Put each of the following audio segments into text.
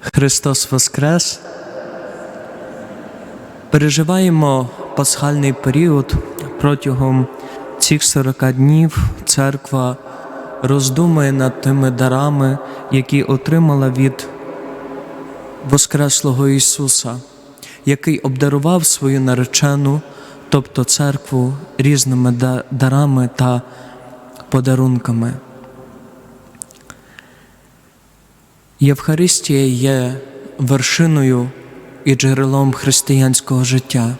Христос Воскрес! Переживаємо пасхальний період протягом цих 40 днів церква роздумує над тими дарами, які отримала від Воскреслого Ісуса, який обдарував свою наречену, тобто церкву, різними дарами та подарунками. Євхаристія є вершиною і джерелом християнського життя.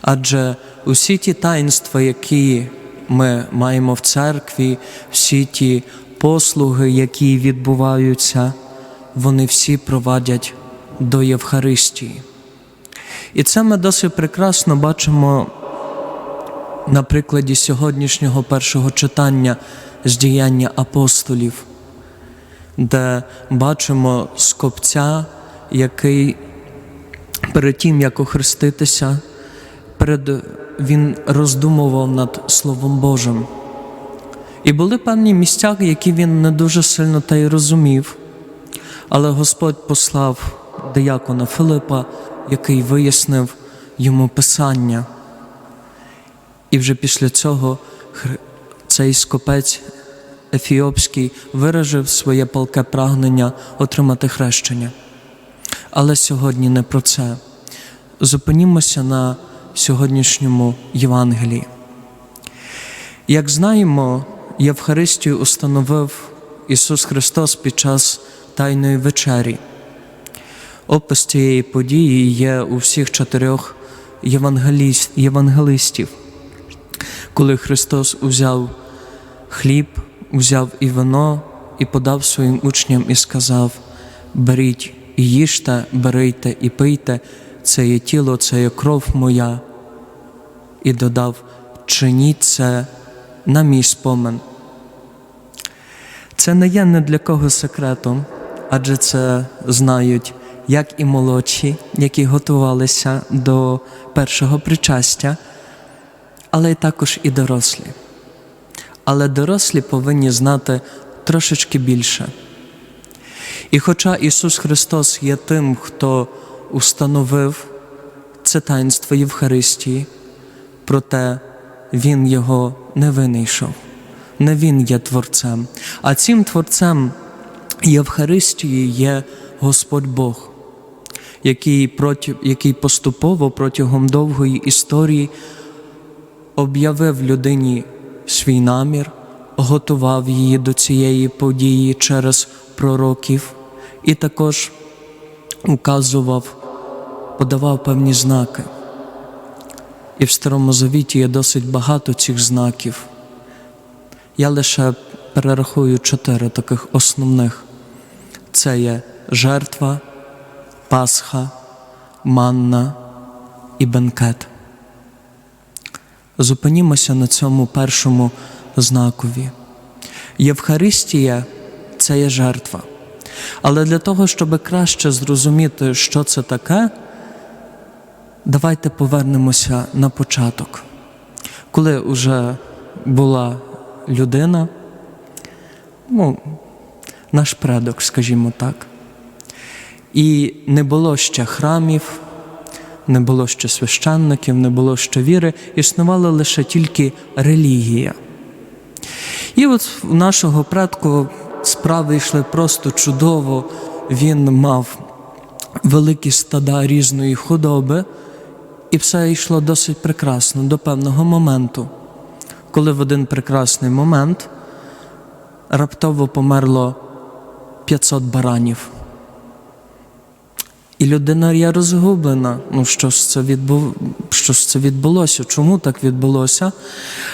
Адже усі ті таїнства, які ми маємо в церкві, всі ті послуги, які відбуваються, вони всі провадять до Євхаристії. І це ми досить прекрасно бачимо на прикладі сьогоднішнього першого читання з діяння апостолів де бачимо скопця, який перед тим, як охреститися, перед, він роздумував над Словом Божим. І були певні місця, які він не дуже сильно та й розумів, але Господь послав диякона Филипа, який вияснив йому Писання. І вже після цього цей скопець Ефіопський виражив своє палке прагнення отримати хрещення. Але сьогодні не про це. Зупинімося на сьогоднішньому Євангелії. Як знаємо, Євхаристію установив Ісус Христос під час Тайної вечері. Опис цієї події є у всіх чотирьох євангеліст- євангелистів, коли Христос узяв хліб, узяв і вино і подав своїм учням і сказав: Беріть і їжте, берийте і пийте, це є тіло, це є кров моя. І додав: чиніть це на мій спомин. Це не є не для кого секретом, адже це знають як і молодші, які готувалися до першого причастя, але й також і дорослі але дорослі повинні знати трошечки більше. І хоча Ісус Христос є тим, хто установив це таїнство Євхаристії, проте Він його не винайшов, не Він є Творцем, а цим Творцем Євхаристії є Господь Бог, який, проти, який поступово протягом довгої історії об'явив людині свій намір, готував її до цієї події через пророків і також указував, подавав певні знаки. І в Старому Завіті є досить багато цих знаків. Я лише перерахую чотири таких основних: це є жертва, Пасха, манна і бенкет. Зупинімося на цьому першому знакові. Євхаристія це є жертва. Але для того, щоб краще зрозуміти, що це таке, давайте повернемося на початок. Коли вже була людина, ну, наш предок, скажімо так, і не було ще храмів, не було ще священників, не було ще віри, існувала лише тільки релігія. І от у нашого предку справи йшли просто чудово. Він мав великі стада різної худоби, і все йшло досить прекрасно до певного моменту, коли в один прекрасний момент раптово померло 500 баранів. І людина є розгублена. Ну, що ж це відбув... що ж це відбулося? Чому так відбулося?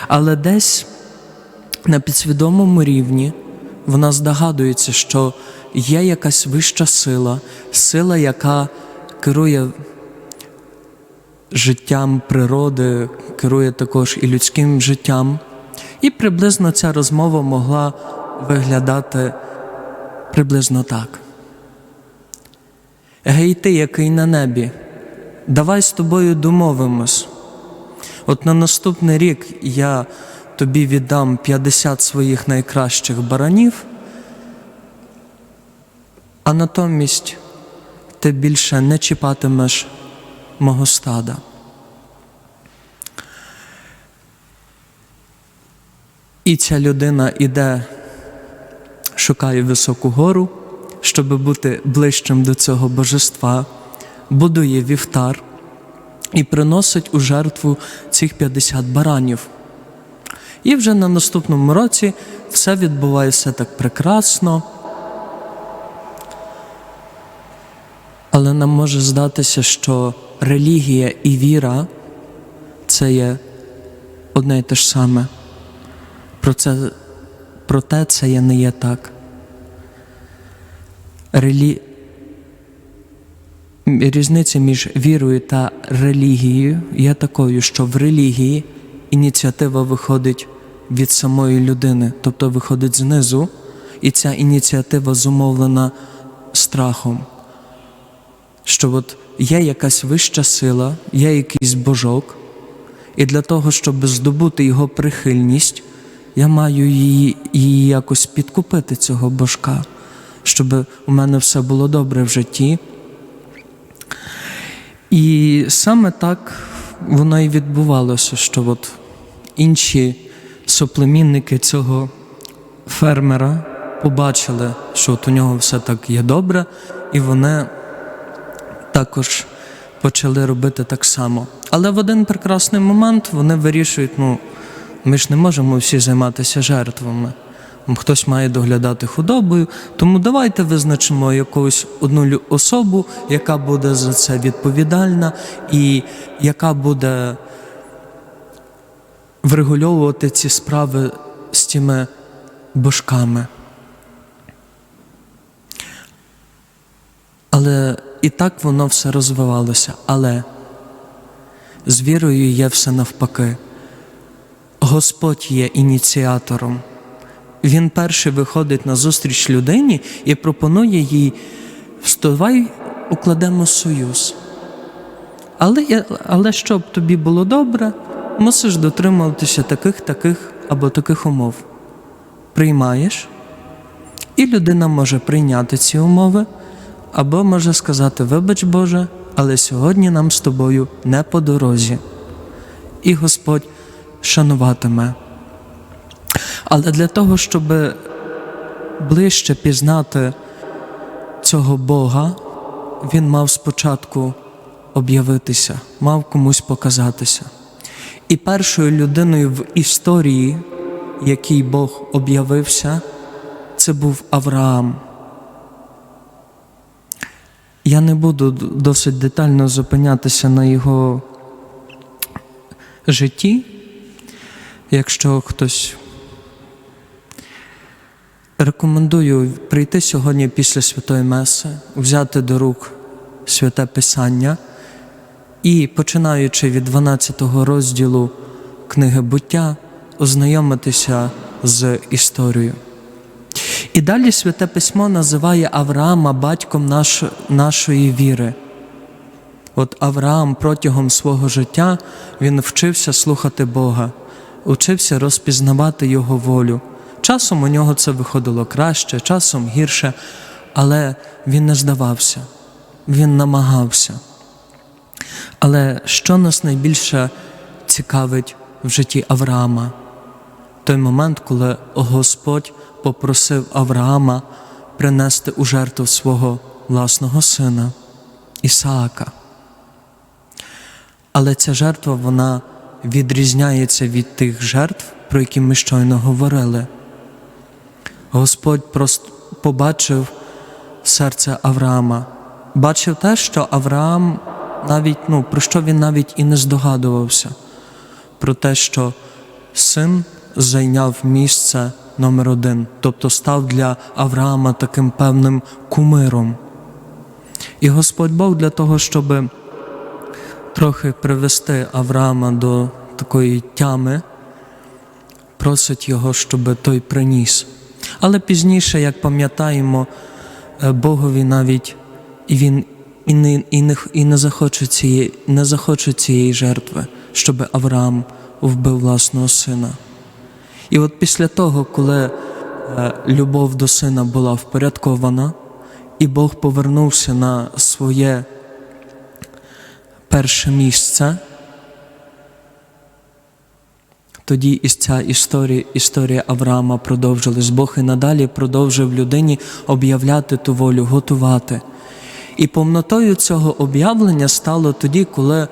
Але десь на підсвідомому рівні вона здогадується, що є якась вища сила, сила, яка керує життям природи, керує також і людським життям. І приблизно ця розмова могла виглядати приблизно так. Гей ти, який на небі, давай з тобою домовимось. От на наступний рік я тобі віддам 50 своїх найкращих баранів, а натомість ти більше не чіпатимеш мого стада. І ця людина іде, шукає високу гору, щоб бути ближчим до цього божества, будує вівтар і приносить у жертву цих 50 баранів. І вже на наступному році все відбувається так прекрасно. Але нам може здатися, що релігія і віра це є одне і те ж саме. Про це, проте це є не є так. Релі... Різниця між вірою та релігією є такою, що в релігії ініціатива виходить від самої людини, тобто виходить знизу, і ця ініціатива зумовлена страхом. Що от є якась вища сила, є якийсь божок, і для того, щоб здобути його прихильність, я маю її, її якось підкупити, цього божка, щоб у мене все було добре в житті. І саме так воно і відбувалося, що от інші соплемінники цього фермера побачили, що от у нього все так є добре, і вони також почали робити так само. Але в один прекрасний момент вони вирішують, ну, ми ж не можемо всі займатися жертвами. Хтось має доглядати худобою, тому давайте визначимо якусь одну особу, яка буде за це відповідальна і яка буде врегульовувати ці справи з тими божками. Але і так воно все розвивалося. Але з вірою є все навпаки. Господь є ініціатором. Він перший виходить на зустріч людині і пропонує їй вставай, укладемо союз. Але, але щоб тобі було добре, мусиш дотримуватися таких, таких або таких умов. Приймаєш, і людина може прийняти ці умови, або може сказати: Вибач Боже, але сьогодні нам з тобою не по дорозі. І Господь шануватиме. Але для того, щоб ближче пізнати цього Бога, він мав спочатку об'явитися, мав комусь показатися. І першою людиною в історії, якій Бог об'явився, це був Авраам. Я не буду досить детально зупинятися на його житті. Якщо хтось рекомендую прийти сьогодні після Святої Меси, взяти до рук святе Писання і, починаючи від 12 розділу книги буття, ознайомитися з історією. І далі Святе Письмо називає Авраама батьком наш, нашої віри. От Авраам протягом свого життя він вчився слухати Бога, учився розпізнавати Його волю. Часом у нього це виходило краще, часом гірше, але він не здавався, він намагався. Але що нас найбільше цікавить в житті Авраама? Той момент, коли Господь попросив Авраама принести у жертву свого власного сина Ісаака. Але ця жертва вона відрізняється від тих жертв, про які ми щойно говорили. Господь просто побачив серце Авраама, бачив те, що Авраам навіть, ну, про що він навіть і не здогадувався, про те, що син зайняв місце номер один, тобто став для Авраама таким певним кумиром. І Господь Бог для того, щоб трохи привести Авраама до такої тями, просить його, щоб той приніс. Але пізніше, як пам'ятаємо, е, Богові навіть і він і не, і не, і не, захоче цієї, не захоче цієї жертви, щоб Авраам вбив власного сина. І от після того, коли е, любов до сина була впорядкована, і Бог повернувся на своє перше місце, тоді і ця історія, історія Авраама продовжилась. Бог і надалі продовжив людині об'являти ту волю, готувати. І повнотою цього об'явлення стало тоді, коли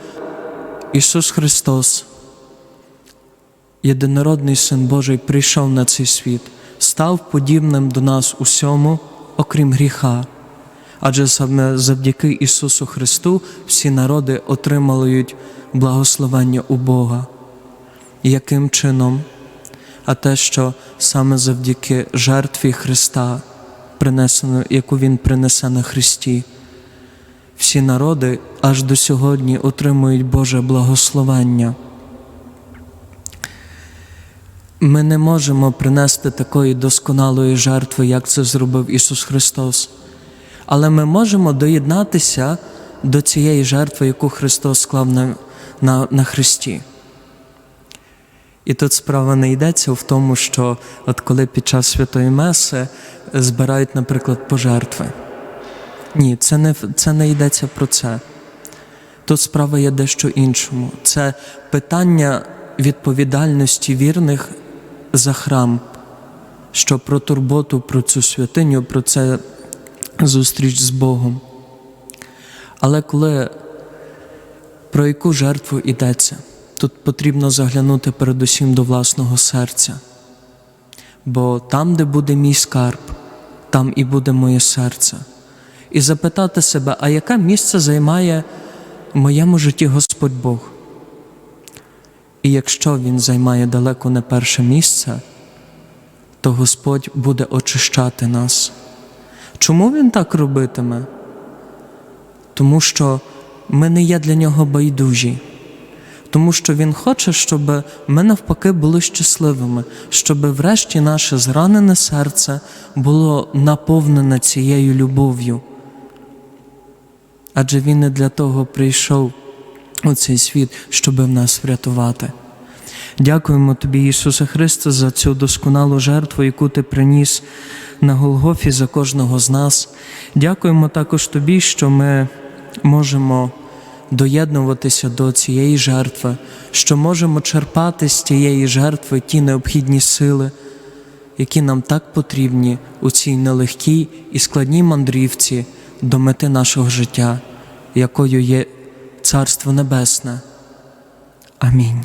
Ісус Христос, єдинородний Син Божий, прийшов на цей світ, став подібним до нас усьому, окрім гріха. Адже саме завдяки Ісусу Христу всі народи отримають благословення у Бога. Яким чином? А те, що саме завдяки жертві Христа, яку Він принесе на Христі, всі народи аж до сьогодні отримують Боже благословення. Ми не можемо принести такої досконалої жертви, як це зробив Ісус Христос. Але ми можемо доєднатися до цієї жертви, яку Христос склав на, на, на Христі. І тут справа не йдеться в тому, що от коли під час святої Меси збирають, наприклад, пожертви. Ні, це не, це не йдеться про це. Тут справа є дещо іншому. Це питання відповідальності вірних за храм, що про турботу, про цю святиню, про це зустріч з Богом. Але коли про яку жертву йдеться, тут потрібно заглянути передусім до власного серця. Бо там, де буде мій скарб, там і буде моє серце. І запитати себе, а яке місце займає в моєму житті Господь Бог? І якщо Він займає далеко не перше місце, то Господь буде очищати нас. Чому Він так робитиме? Тому що ми не є для нього байдужі, тому що Він хоче, щоб ми навпаки були щасливими, щоб врешті наше зранене серце було наповнене цією любов'ю. Адже Він не для того прийшов у цей світ, щоб нас врятувати. Дякуємо Тобі, Ісусе Христе, за цю досконалу жертву, яку Ти приніс на Голгофі за кожного з нас. Дякуємо також Тобі, що ми можемо доєднуватися до цієї жертви, що можемо черпати з цієї жертви ті необхідні сили, які нам так потрібні у цій нелегкій і складній мандрівці до мети нашого життя, якою є Царство Небесне. Амінь.